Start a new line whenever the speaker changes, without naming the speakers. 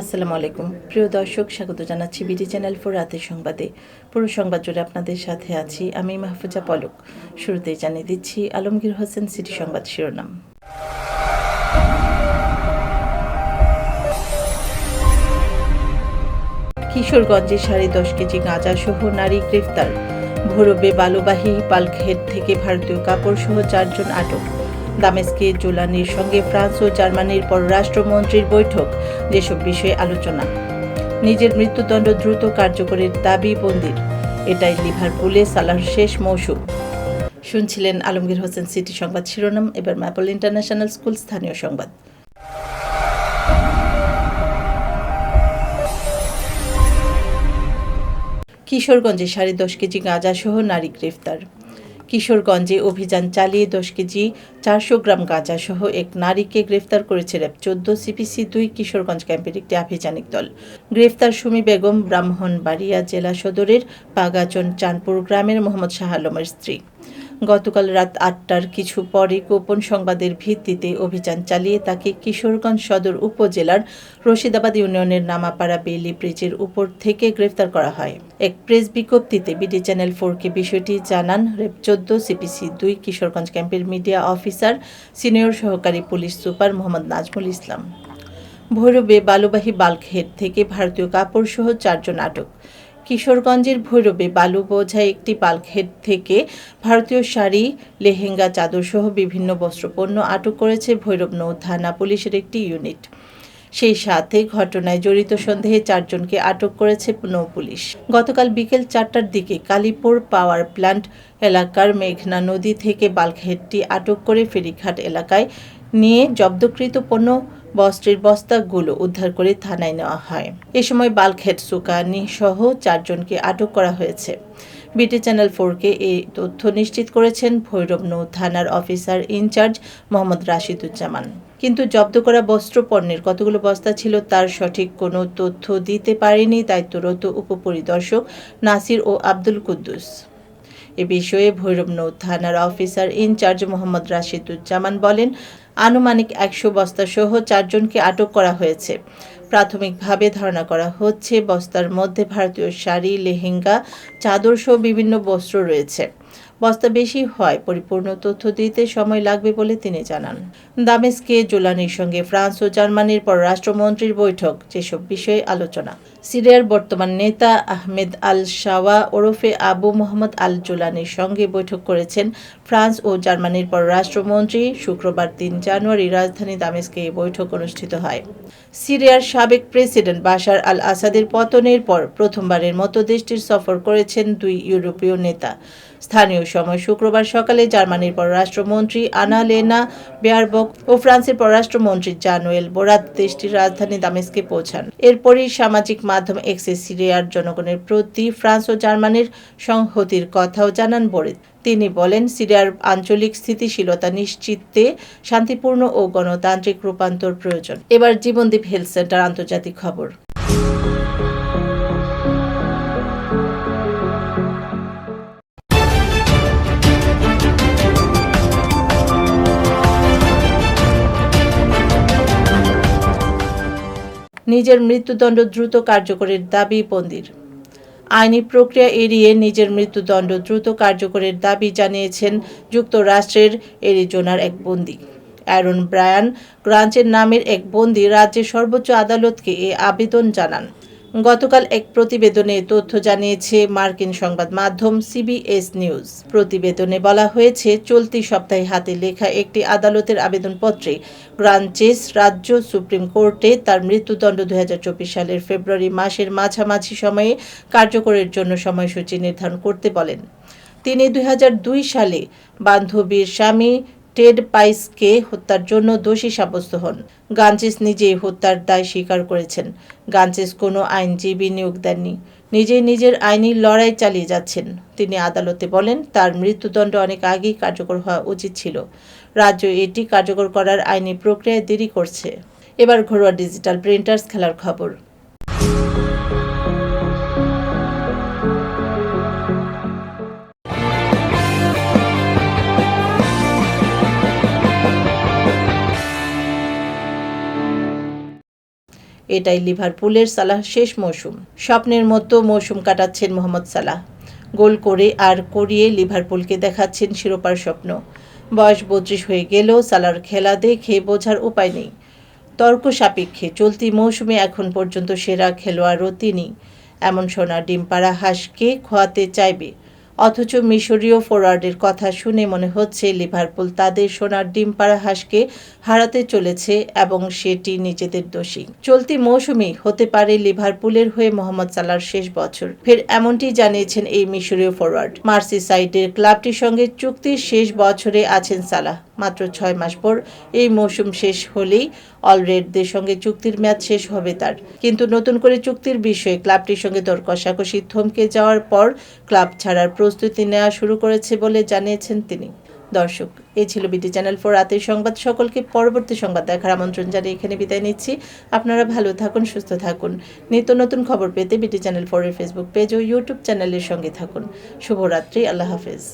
আসসালামু আলাইকুম। প্রিয় দর্শক, স্বাগত জানাচ্ছি বিডি চ্যানেল ফোর রাতের সংবাদে। পুরো সংবাদ জুড়ে আপনাদের সাথে আছি আমি মাহফুজা পলক। শুরুতেই জানিয়ে দিচ্ছি আলমগীর হোসেন সিটি সংবাদ শিরোনাম। কিশোরগঞ্জে সাড়ে দশ কেজি গাঁজা সহ নারী গ্রেফতার। ভৈরবে বালুবাহী পালঘেট থেকে ভারতীয় কাপড় সহ চারজন আটক। দামেস্কে, জোলানির সঙ্গে ফ্রান্স ও জার্মানির পররাষ্ট্রমন্ত্রীর বৈঠক, যেসব বিষয়ে আলোচনা। নিজের মৃত্যুদণ্ড দ্রুত কার্যকরের দাবি বন্দির। এটাই লিভারপুলে সালার শেষ মৌসুম। শুনছিলেন আলমগীর হোসেন সিটি সংবাদ শিরোনাম, এবার ম্যাপল ইন্টারন্যাশনাল স্কুল স্থানীয় সংবাদ। কিশোরগঞ্জে সাড়ে দশ কেজি গাঁজা সহ নারী গ্রেফতার। কিশোরগঞ্জে অভিযান চালিয়ে দশ কেজি চারশো গ্রাম গাঁজা সহ এক নারীকে গ্রেফতার করেছে র্যাব চোদ্দ সিপিসি দুই কিশোরগঞ্জ ক্যাম্পের একটি আভিযানিক দল। গ্রেফতার সুমি বেগম ব্রাহ্মণবাড়িয়া জেলা সদরের পাগাচন চানপুর গ্রামের মোহাম্মদ শাহ আলমের স্ত্রী। গতকাল রাত আটটার কিছু পরে গোপন সংবাদের ভিত্তিতে অভিযান চালিয়ে তাকে কিশোরগঞ্জ সদর উপজেলার রশিদাবাদ ইউনিয়নের নামাপাড়া বেইলি ব্রিজের উপর থেকে গ্রেফতার করা হয়। এক প্রেস বিজ্ঞপ্তিতে বিডি চ্যানেল ফোরকে বিষয়টি জানান, রেপ চোদ্দ সিপিসি দুই কিশোরগঞ্জ ক্যাম্পের মিডিয়া অফিসার, সিনিয়র সহকারী পুলিশ সুপার মোহাম্মদ নাজমুল ইসলাম। ভৈরবে বালুবাহী বাল্কহেড থেকে ভারতীয় কাপড় সহ চারজন আটক। কিশোরগঞ্জের ভৈরবে বালু বোঝাই একটি বাল্কহেড থেকে ভারতীয় শাড়ি, লেহেঙ্গা, চাদর সহ বিভিন্ন বস্ত্রপণ্য আটক করেছে ভৈরব নৌ থানা পুলিশের একটি ইউনিট। সেই সাথে ঘটনায় জড়িত সন্দেহে চারজনকে আটক করেছে নৌ পুলিশ। গতকাল বিকেল চারটার দিকে কালীপুর পাওয়ার প্ল্যান্ট এলাকার মেঘনা নদী থেকে বাল্কহেডটি আটক করে ফেরিঘাট এলাকায় নিয়ে জব্দকৃত পণ্য, বস্ত্রের বস্তাগুলো উদ্ধার করে থানায় নেওয়া হয়। এ সময় বাল্কহেড সুকানি সহ চারজনকে আটক করা হয়েছে। বিটি চ্যানেল ফোরকে এই তথ্য নিশ্চিত করেছেন ভৈরব নৌ থানার অফিসার ইনচার্জ মোহাম্মদ রাশিদুজ্জামান। কিন্তু জব্দ করা বস্ত্র পণ্যের কতগুলো বস্তা ছিল তার সঠিক কোনো তথ্য দিতে পারেনি দায়িত্বরত উপপরিদর্শক নাসির ও আব্দুল কুদ্দুস। এ বিষয়ে ভৈরব নৌ থানার অফিসার ইনচার্জ মোহাম্মদ রাশিদুজ্জামান বলেন, আনুমানিক একশো বস্তা সহ চারজনকে আটক করা হয়েছে। প্রাথমিকভাবে ধারণা করা হচ্ছে, বস্তার মধ্যে ভারতীয় শাড়ি, লেহেঙ্গা, চাদর সহ বিভিন্ন বস্ত্র রয়েছে। বস্তা বেশি হয়, পরিপূর্ণ তথ্য দিতে সময় লাগবে বলে তিনি জানান। দামেস্কে জোলানির সঙ্গে ফ্রান্স ও জার্মানির পররাষ্ট্রমন্ত্রীর বৈঠক, যেসব বিষয়ে আলোচনা। সিরিয়ার বর্তমান নেতা আহমেদ আল শাওয়া ওরফে আবু মোহাম্মদ আল জোলানির সঙ্গে বৈঠক করেছেন ফ্রান্স ও জার্মানির পররাষ্ট্রমন্ত্রী। শুক্রবার তিন জানুয়ারি রাজধানী দামেস্কে এই বৈঠক অনুষ্ঠিত হয়। সিরিয়ার সাবেক প্রেসিডেন্ট বাশার আল আসাদের পতনের পর প্রথমবারের মতো দেশটির সফর করেছেন দুই ইউরোপীয় নেতা। স্থানীয় সময় শুক্রবার সকালে জার্মানির পররাষ্ট্রমন্ত্রী আনা লেনা বেয়ারবক ও ফ্রান্সের পররাষ্ট্রমন্ত্রী জানুয়েল বোরাত দেশটির রাজধানী দামেস্কে পৌঁছান। এরপরই সামাজিক মাধ্যম এক্সে সিরিয়ার জনগণের প্রতি ফ্রান্স ও জার্মানির সংহতির কথাও জানান বোরিত। তিনি বলেন, সিরিয়ার আঞ্চলিক স্থিতিশীলতা নিশ্চিতে শান্তিপূর্ণ ও গণতান্ত্রিক রূপান্তর প্রয়োজন। এবার জীবনদীপ হেলথ সেন্টার আন্তর্জাতিক খবর। নিজের মৃত্যুদণ্ড দ্রুত কার্যকরের দাবি বন্দির। আইনি প্রক্রিয়া এড়িয়ে নিজের মৃত্যুদণ্ড দ্রুত কার্যকরের দাবি জানিয়েছেন যুক্তরাষ্ট্রের এরিজোনার এক বন্দি। অ্যারন ব্রায়ান গ্রাঞ্চের নামের এক বন্দি রাজ্যের সর্বোচ্চ আদালতকে এ আবেদন জানান। গতকাল এক প্রতিবেদনে তথ্য জানিয়েছে মার্কিন সংবাদ মাধ্যম সিবিএস নিউজ। প্রতিবেদনে বলা হয়েছে, চলতি সপ্তাহে হাতে লেখা একটি আদালতের আবেদনপত্রে গ্রাঞ্চেস রাজ্য সুপ্রিম কোর্টে তার মৃত্যুদণ্ড দুই হাজার চব্বিশ সালের ফেব্রুয়ারি মাসের মাঝামাঝি সময়ে কার্যকরের জন্য সময়সূচি নির্ধারণ করতে বলেন। তিনি দুই হাজার দুই সালে বান্ধবীর স্বামী টেড পাইসকে হত্যার জন্য দোষী সাব্যস্ত হন। গাঞ্চেস নিজেই হত্যার দায় স্বীকার করেছেন। গাঞ্চেস কোনো আইনজীবী নিয়োগ দেননি। নিজেই নিজের আইনি লড়াই চালিয়ে যাচ্ছেন। তিনি আদালতে বলেন, তার মৃত্যুদণ্ড অনেক আগেই কার্যকর হওয়া উচিত ছিল। রাজ্য এটি কার্যকর করার আইনি প্রক্রিয়ায় দেরি করছে। এবার ঘরোয়া ডিজিটাল প্রিন্টার্স খেলার খবর। এটাই লিভারপুলের সালাহ, শেষ মৌসুম। স্বপ্নের মতো মৌসুম কাটাচ্ছেন মোহাম্মদ সালাহ। গোল করে আর করিয়ে লিভারপুলকে দেখাচ্ছেন শিরোপার স্বপ্ন। বয়স বত্রিশ হয়ে গেলেও সালার খেলা দেখে বোঝার উপায় নেই। তর্ক সাপেক্ষে চলতি মৌসুমে এখন পর্যন্ত সেরা খেলোয়াড়ও তিনি। এমন সোনার ডিম পাড়া হাঁসকে খোয়াতে চাইবে অথচ মিশরীয় ফরোয়ার্ডের কথা শুনে মনে হচ্ছে লিভারপুল তাদের সোনার ডিম পাড়া হাঁসকে হারাতে চলেছে এবং সেটি নিজেদের দোষী। চলতি মৌসুমে হতে পারে লিভারপুলের হয়ে মোহাম্মদ সালার শেষ বছর। ফের এমনটি জানিয়েছেন এই মিশরীয় ফরোয়ার্ড। মার্সি সাইডের ক্লাবটির সঙ্গে চুক্তির শেষ বছরে আছেন সালাহ। মাত্র ছয় মাস পর এই মৌসুম শেষ হলেই অলরেডদের সঙ্গে চুক্তির মেয়াদ শেষ হবে তার। কিন্তু নতুন করে চুক্তির বিষয়ে ক্লাবটির সঙ্গে দর কষাকষি থমকে যাওয়ার পর ক্লাব ছাড়ার প্রস্তুতি নেওয়া শুরু করেছে বলে জানিয়েছেন তিনি। দর্শক এই ছিল বিটি চ্যানেল ফোর রাতের সংবাদ। সকলকে পরবর্তী সংবাদ দেখার আমন্ত্রণ জানিয়ে এখানে বিদায় নিচ্ছি। আপনারা ভালো থাকুন, সুস্থ থাকুন। নিত্য নতুন খবর পেতে বিটি চ্যানেল ফোরের ফেসবুক পেজ ও ইউটিউব চ্যানেলের সঙ্গে থাকুন। শুভরাত্রি, আল্লাহ হাফেজ।